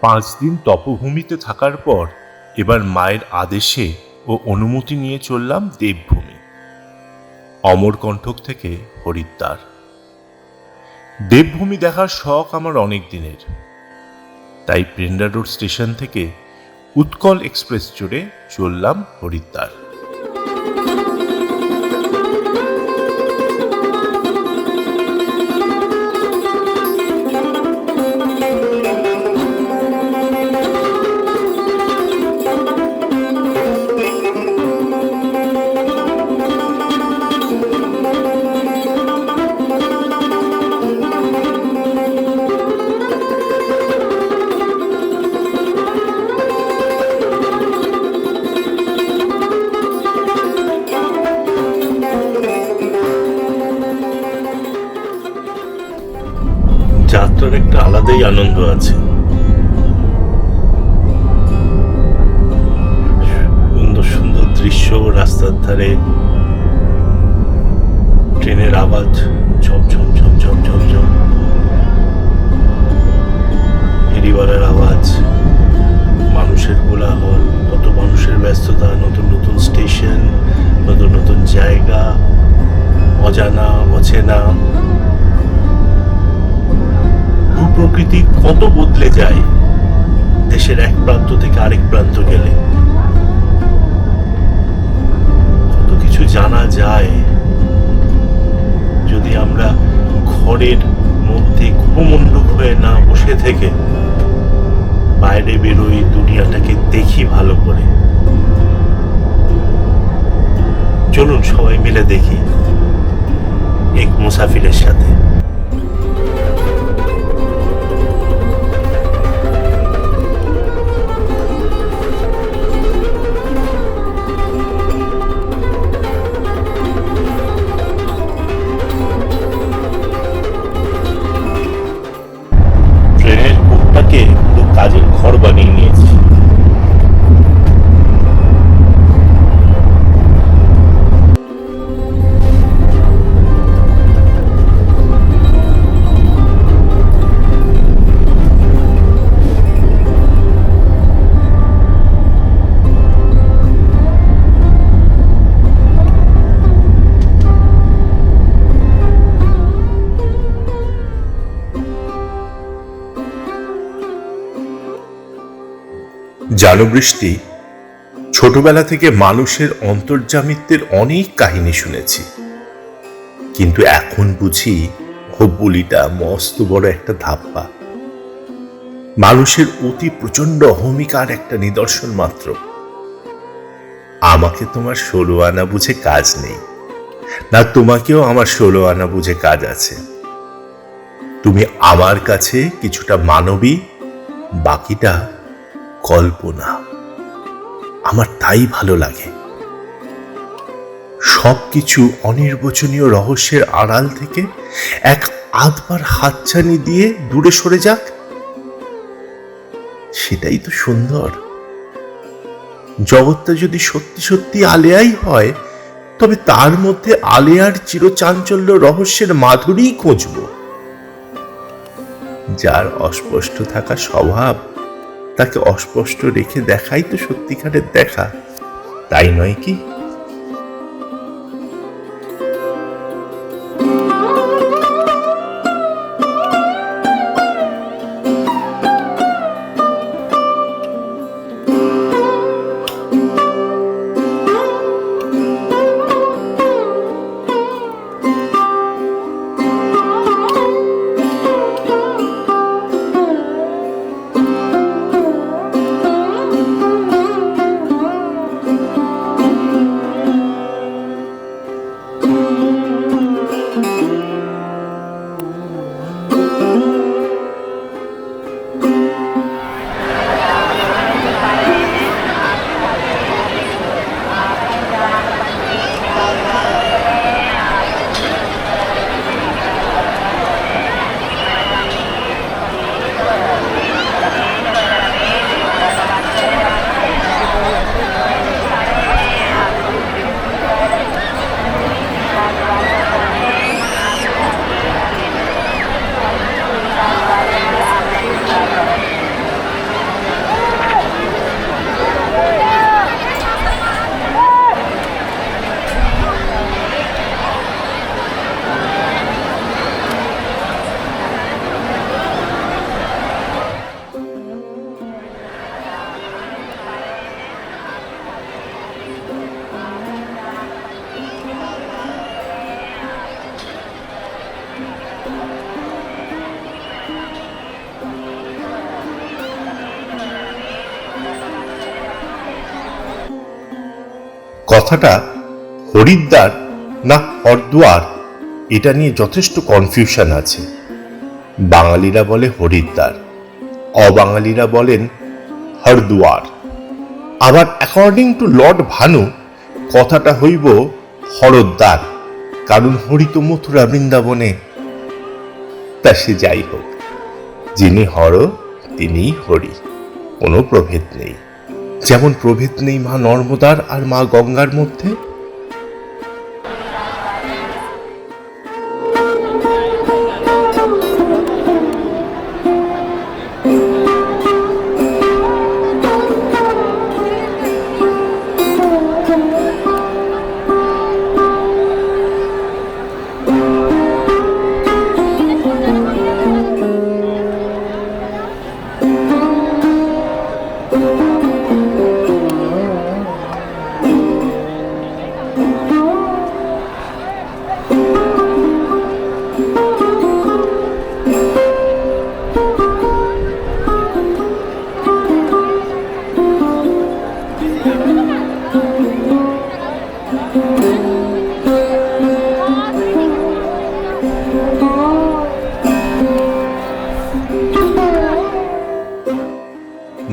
পাঁচ দিন তপভূমিতে থাকার পর এবার মায়ের আদেশে ও অনুমতি নিয়ে চললাম দেবভূমি। অমরকণ্ঠক থেকে হরিদ্বার। দেবভূমি দেখার শখ আমার অনেক দিনের। তাই প্রেন্ডা রোড স্টেশন থেকে উৎকল এক্সপ্রেস চড়ে চললাম হরিদ্বার। যাত্রার একটা আলাদাই আনন্দ আছে। সুন্দর সুন্দর দৃশ্য, রাস্তার ধারে ট্রেনের আওয়াজ, ঝপ ঝম ঝম ঝম ঝম ঝম ফেরিওয়ালার আওয়াজ, মানুষের কোলাহল, কত মানুষের ব্যস্ততা, নতুন নতুন স্টেশন, নতুন নতুন জায়গা, অজানা, অচেনা। ভূপ্রকৃতি কত বদলে যায়, দেশের এক প্রান্ত থেকে আরেক প্রান্ত গেলে। কত কিছু জানা যায় যদি আমরা ঘরের মধ্যে ঘুমমণ্ডক হয়ে না বসে থেকে বাইরে বেরোই দুনিয়াটাকে দেখি ভালো করে। চলুন সবাই মিলে দেখি এক মুসাফিরের সাথে। ঘর বানিয়ে নিয়েছি জানো বৃষ্টি, ছোটবেলা থেকে মানুষের অন্তর্জামিত্বের অনেক কাহিনী শুনেছি। কিন্তু এখন বুঝি ও বলিটা মস্ত বড় একটা ধাপ্পা। মানুষের অতি প্রচণ্ড অহমিকার একটা নিদর্শন মাত্র। আমাকে তোমার ষোলো আনা বুঝে কাজ নেই, না তোমাকেও আমার ষোলো আনা বুঝে কাজ আছে। তুমি আমার কাছে কিছুটা মানবী, বাকিটা কল্পনা। আমার তাই ভালো লাগে। সবকিছু অনির্বচনীয় রহস্যের আড়াল থেকে এক আধবার হাতছানি দিয়ে দূরে সরে যাক। সেটাই তো সুন্দর। জগৎটা যদি সত্যি সত্যি আলেয়াই হয়, তবে তার মধ্যে আলেয়ার চিরচাঞ্চল্য রহস্যের মাধুরী খুঁজব। যার অস্পষ্ট থাকা স্বভাব তাকে অস্পষ্ট রেখে দেখাই তো সত্যিকারের দেখা। তাই নয় কি? কথাটা হরিদ্বার না হরদ্বার এটা নিয়ে যথেষ্ট কনফিউশন আছে। বাঙালিরা বলে হরিদ্বার, অবাঙালিরা বলেন হরদুয়ার। আবার অ্যাকর্ডিং টু লর্ড ভানু, কথাটা হইব হরদ্বার, কারণ হরিত মথুরা বৃন্দাবনে। তা সে যাই হোক, যিনি হর তিনি হরি, কোনো প্রভেদ নেই। যেমন প্রভেদ নেই মা নর্মদার আর মা গঙ্গার মধ্যে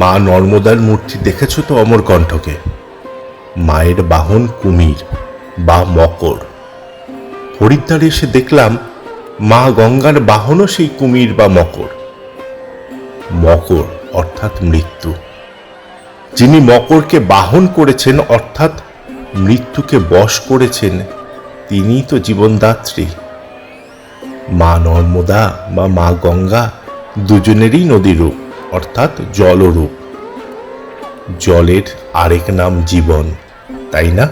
মা নর্মদার মূর্তি দেখেছ তো অমরকণ্ঠকে মায়ের বাহন কুমির বা মকর। হরিদ্বারে এসে দেখলাম মা গঙ্গার বাহনও সেই কুমির বা মকর। মকর অর্থাৎ মৃত্যু। যিনি মকরকে বাহন করেছেন অর্থাৎ মৃত্যুকে বশ করেছেন, তিনিই তো জীবনদাত্রী। মা নর্মদা বা মা গঙ্গা দুজনেরই নদী রূপ অর্থাৎ জলরূপ। জলের আরেক নাম জীবন, তাই না?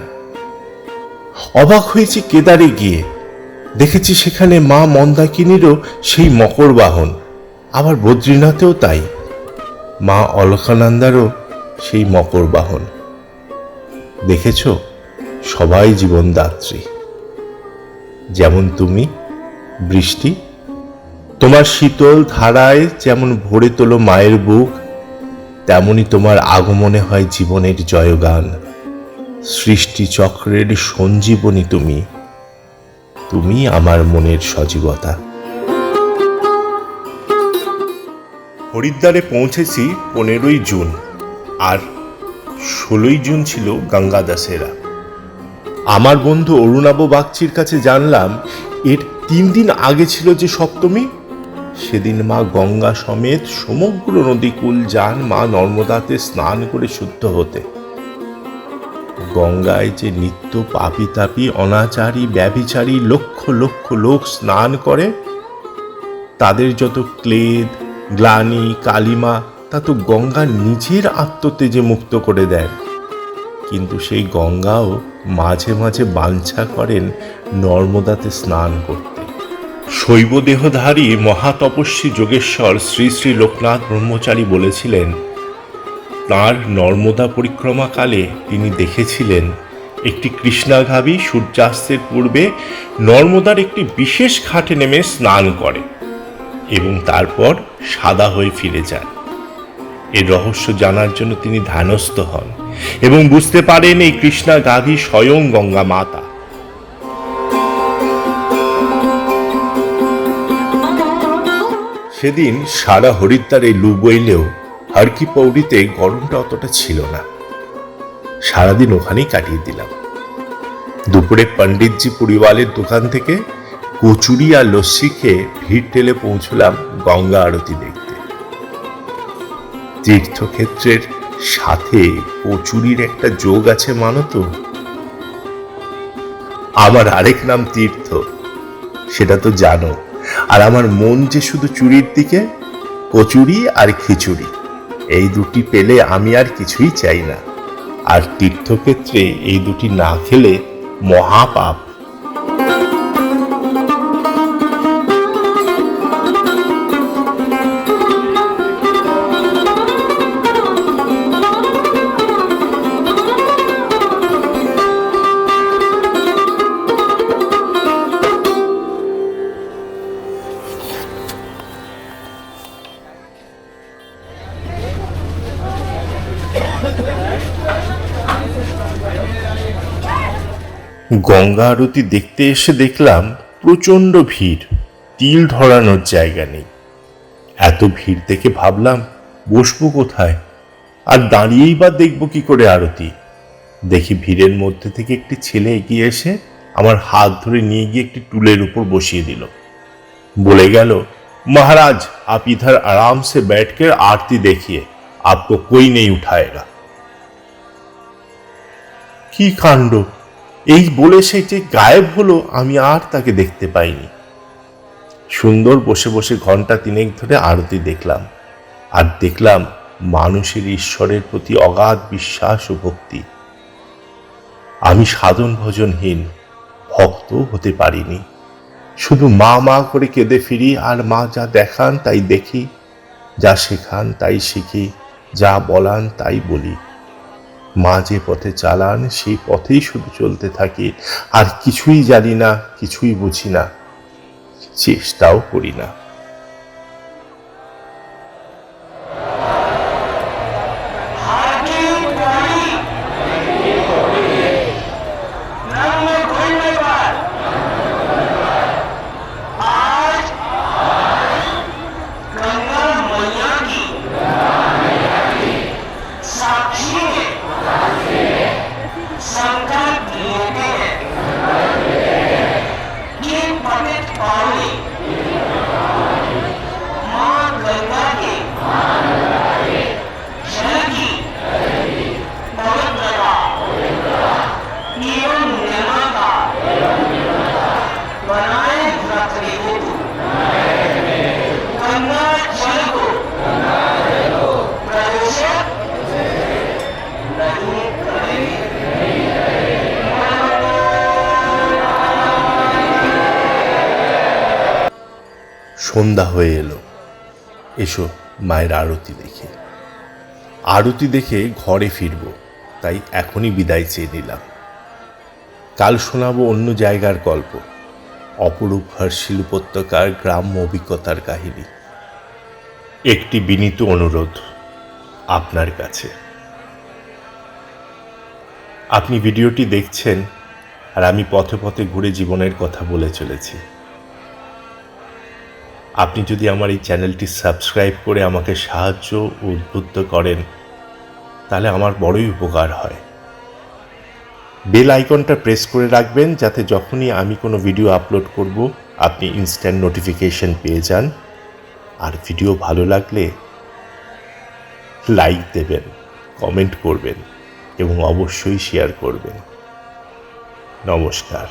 অবাক হয়েছি কেদারে গিয়ে। দেখেছি সেখানে মা মন্দাকিনীরও সেই মকর বাহন। আবার বদ্রীনাথেও তাই। মা অলকানন্দারও সেই মকর বাহন। দেখেছ? সবাই জীবনদাত্রী। যেমন তুমি, বৃষ্টি তোমার শীতল ধারায় যেমন ভরে তোলো মায়ের বুক, তেমনি তোমার আগমনে হয় জীবনের জয়গান। সৃষ্টি চক্রের সঞ্জীবনী তুমি তুমি আমার মনের সজীবতা। হরিদ্বারে পৌঁছেছি পনেরোই জুন, আর ষোলোই জুন ছিল গঙ্গা দাসেরা আমার বন্ধু অরুণাব বাগচির কাছে জানলাম, এর তিন দিন আগে ছিল যে সপ্তমী সেদিন মা গঙ্গা সমেত সমগ্র নদীকুল যান মা নর্মদাতে স্নান করে শুদ্ধ হতে। গঙ্গায় যে নিত্য পাপি তাপি অনাচারী, ব্যভিচারী লক্ষ লক্ষ লোক স্নান করে, তাদের যত ক্লেদ, গ্লানি, কালিমা, তা তো গঙ্গা নিজের আত্মতেজে মুক্ত করে দেন কিন্তু সেই গঙ্গাও মাঝে মাঝে বাঞ্ছা করেন নর্মদাতে স্নান করতে। শৈব দেহধারী মহাতপস্বী যোগেশ্বর শ্রী শ্রী লোকনাথ ব্রহ্মচারী বলেছিলেন, তাঁর নর্মদা পরিক্রমাকালে তিনি দেখেছিলেন একটি কৃষ্ণাঘাবী সূর্যাস্তের পূর্বে নর্মদার একটি বিশেষ ঘাটে নেমে স্নান করে এবং তারপর সাদা হয়ে ফিরে যায়। এর রহস্য জানার জন্য তিনি ধ্যানস্থ হন এবং বুঝতে পারেন এই কৃষ্ণা স্বয়ং গঙ্গা মাতা। সেদিন সারা হরিদ্বারে লু বইলেও হারকি পৌরিতে গরমটা অতটা ছিল না। সারাদিন ওখানেই কাটিয়ে দিলাম। দুপুরে পণ্ডিতজি পুরিওয়ালের দোকান থেকে কচুরি আর লস্যি খেয়ে ভিড় টেলে পৌঁছলাম গঙ্গা আরতি দেখতে। তীর্থক্ষেত্রের সাথে কচুরির একটা যোগ আছে মানো তো? আমার আরেক নাম তীর্থ, সেটা তো জানো। আর আমার মন যে শুধু চুরির দিকে, কচুরি আর খিচুড়ি, এই দুটি পেলে আমি আর কিছুই চাই না। আর তীর্থক্ষেত্রে এই দুটি না খেলে মহাপাপ। গঙ্গা আরতি দেখতে এসে দেখলাম প্রচণ্ড ভিড়, তিল ধরানোর জায়গা নেই। এত ভিড় দেখে ভাবলাম, বসবো কোথায়? আর দাঁড়িয়েই বা দেখব কি করে আরতি? দেখি ভিড়ের মধ্যে থেকে একটি ছেলে এগিয়ে এসে আমার হাত ধরে নিয়ে গিয়ে একটি টুলের উপর বসিয়ে দিল। বলে গেল, মহারাজ आप इधर आराम से बैठकर आरती देखिए आपको कोई नहीं কি কাণ্ড? এই বলে সে যে গায়েব হলো, আমি আর তাকে দেখতে পাইনি। সুন্দর বসে বসে ঘণ্টা তিনেক ধরে আরতি দেখলাম। আর দেখলাম মানুষের ঈশ্বরের প্রতি অগাধ বিশ্বাস ও ভক্তি। আমি সাধন ভজনহীন ভক্ত হতে পারিনি। শুধু মা মা করে কেঁদে ফিরি, আর মা যা দেখান তাই দেখি, যা শেখান তাই শিখি, যা বলান তাই বলি। মা যে পথে চালান, সেই পথেই শুধু চলতে থাকি। আর কিছুই জানি না, কিছুই বুঝি না। চেষ্টাও করি না। সন্ধ্যা হয়ে এলো। এসো মায়ের আরতি দেখে। আরতি দেখে ঘরে ফিরব, তাই এখনই বিদায় চেয়ে নিলাম। কাল শোনাবো অন্য জায়গার গল্প। অপরূপ হর্ষিল উপত্যকার গ্রাম্য অভিজ্ঞতার কাহিনী। একটি বিনীত অনুরোধ আপনার কাছে। আপনি ভিডিওটি দেখছেন আর আমি পথে পথে ঘুরে জীবনের কথা বলে চলেছি। আপনি যদি আমার এই চ্যানেলটি সাবস্ক্রাইব করে আমাকে সাহায্য উদ্বুদ্ধ করেন, তাহলে আমার বড়ই উপকার হয়। বেল আইকনটা প্রেস করে রাখবেন যাতে যখনই আমি কোনো ভিডিও আপলোড করব, আপনি ইনস্ট্যান্ট নোটিফিকেশন পেয়ে যান। আর ভিডিও ভালো লাগলে লাইক দেবেন কমেন্ট করবেন এবং অবশ্যই শেয়ার করবেন। নমস্কার।